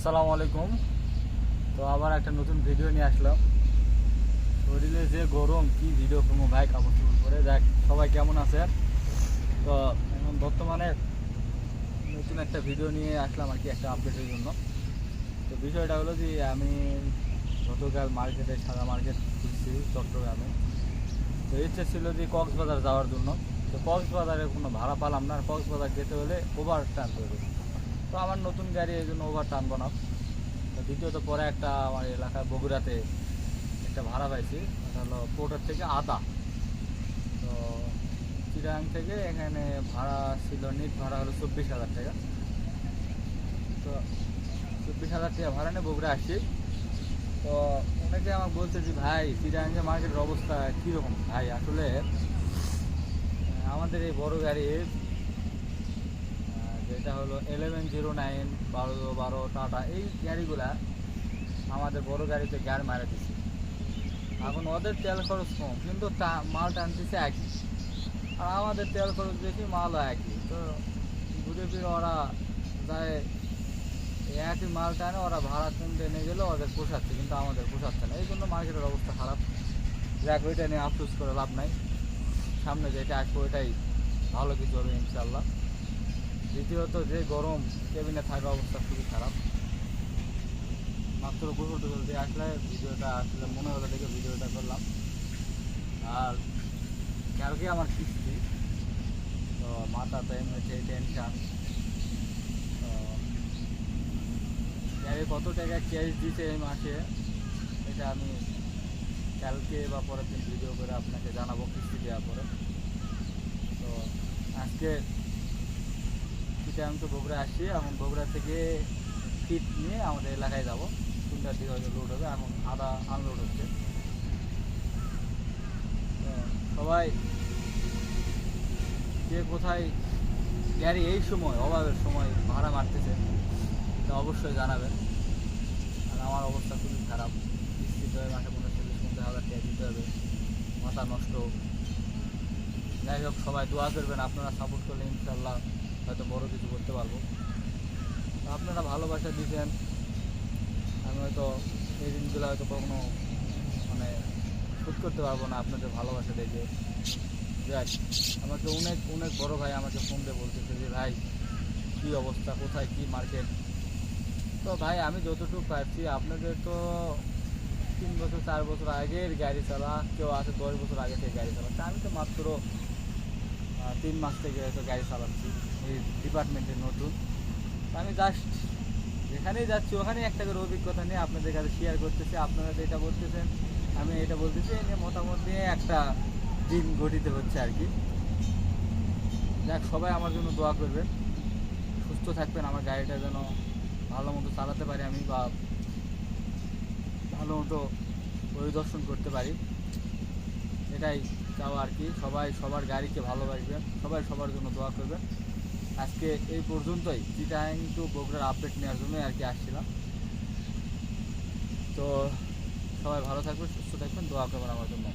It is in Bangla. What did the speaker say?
আসসালামু আলাইকুম। তো আবার একটা নতুন ভিডিও নিয়ে আসলাম। শরীরে যে গরম, কি ভিডিও করব ভাই, কাপড় চোপড় পরে? দেখ, সবাই কেমন আছে তো এখন বর্তমানে নতুন একটা ভিডিও নিয়ে আসলাম আর কি, একটা আপডেটের জন্য। তো বিষয়টা হলো যে, আমি গতকাল মার্কেটে সাদা মার্কেট খুলছি চট্টগ্রামে। তো ইচ্ছে ছিল যে কক্সবাজার যাওয়ার জন্য। তো কক্সবাজারে কোনো ভাড়া পালাম না। আর কক্সবাজার যেতে হলে ওভার টানতে হবে। তো আমার নতুন গাড়ি এই জন্য ওভার টানবো না। দ্বিতীয়ত পরে একটা আমার এলাকায় বগুড়াতে একটা ভাড়া পাইছি ওটা হলো পোর্টার থেকে আদা তো চিরাং থেকে এখানে ভাড়া ছিল নিট ভাড়া হলো চব্বিশ হাজার টাকা। তো চব্বিশ হাজার টাকা ভাড়া নিয়ে বগুড়া আসছি। তো অনেকে আমাকে বলছে যে, ভাই চিরাঙ্গে মার্কেটের অবস্থা কীরকম? ভাই, আসলে আমাদের এই বড় গাড়ির যেটা হলো এলেভেন জিরো নাইন বারো বারো, টাটা, এই গাড়িগুলা আমাদের বড় গাড়িতে গাড়ি মারা দিচ্ছে এখন ওদের তেল খরচ কম, কিন্তু মাল টানতেছে একই। আর আমাদের তেল খরচ বেশি, মালও একই। তো ঘুরে ফিরে ওরা যায়, একই মাল টানে, ওরা ভাড়া কিনতে নিয়ে গেলে ওদের পোষাচ্ছে, কিন্তু আমাদের পোষাচ্ছে না। এই জন্য মার্কেটের অবস্থা খারাপ। যাক, ওইটা নিয়ে আফসোস করে লাভ নাই। সামনে যেটা আসবে, ওইটাই ভালো কিছু হবে ইনশাল্লাহ দ্বিতীয়ত যে গরম কেবিনে থাকা অবস্থা খুবই খারাপ। মাত্র গোসল টোসল দিয়ে আসলে ভিডিওটা আসলে মনে হলো দেখে ভিডিওটা করলাম। আর কালকে আমার কিস্তি? তো মাথাতে এমনিতে টেনশান তো কত টাকা ক্যাশ দিছে এই মাসে, এটা আমি কালকে বা পরের দিন ভিডিও করে আপনাকে জানাব কিস্তি দেওয়ার পরে। তো আজকে শীতে আমি তো বগুড়া আসছি এখন বগুড়া থেকে ফিট নিয়ে আমাদের এলাকায় যাব। তিনটার দিকে হয়তো লোড হবে, এখন আদা আনলোড হচ্ছে। সবাই কে কোথায় গাড়ি এই সময়, অভাবের সময় ভাড়া মারতেছে, তা অবশ্যই জানাবেন। আর আমার অবস্থা খুবই খারাপ। কিস্তিতে হবে মাসে পনেরো চল্লিশ পঞ্চাশ হাজার টাকা দিতে হবে, মাথা নষ্ট। যাই হোক, সবাই দোয়া করবেন, আপনারা সাপোর্ট করলে ইনশাল্লাহ হয়তো বড় কিছু করতে পারব। তো আপনারা ভালোবাসা দিয়েছেন আমি হয়তো এই দিনগুলো হয়তো কখনো মানে শোধ করতে পারব না আপনাদের ভালোবাসা দেখে। যাক, আমাকে অনেক অনেক বড় ভাই আমাকে ফোন দিয়ে বলতেছে যে, ভাই, কী অবস্থা? কোথায়? কী মার্কেট তো ভাই, আমি যতটুকু পারছি, আপনাদের তো তিন বছর, চার বছর আগের গাড়ি চালা, কেউ আছে দশ বছর আগে থেকে গাড়ি চালাচ্ছে আমি তো মাত্র তিন মাস থেকে হয়তো গাড়ি চালাচ্ছি। এই ডিপার্টমেন্টের নতুন। আমি জাস্ট যেখানেই যাচ্ছি, ওখানেই একটা করে অভিজ্ঞতা নিয়ে আপনাদের কাছে শেয়ার করতেছি। আপনারা যেটা বলতেছেন, আমি এটা বলতেছি, এই নিয়ে মতামত নিয়ে একটা দিন গঠিত হচ্ছে আর কি। যাক, সবাই আমার জন্য দোয়া করবেন। সুস্থ থাকবেন, আমার গাড়িটা যেন ভালো মতো চালাতে পারি আমি বা ভালো মতো পরিদর্শন করতে পারি। এটাই। চাও আর কি। সবাই সবার গাড়িকে ভালোবাসবেন, সবাই সবার জন্য দোয়া করবেন। আজকে এই পর্যন্তই। চিটাং টু বগুড়ার আপডেট নেওয়ার জন্য আর কি আসছিলাম। তো সবাই ভালো থাকবেন, সুস্থ থাকবেন, দোয়া করবেন আমার জন্য।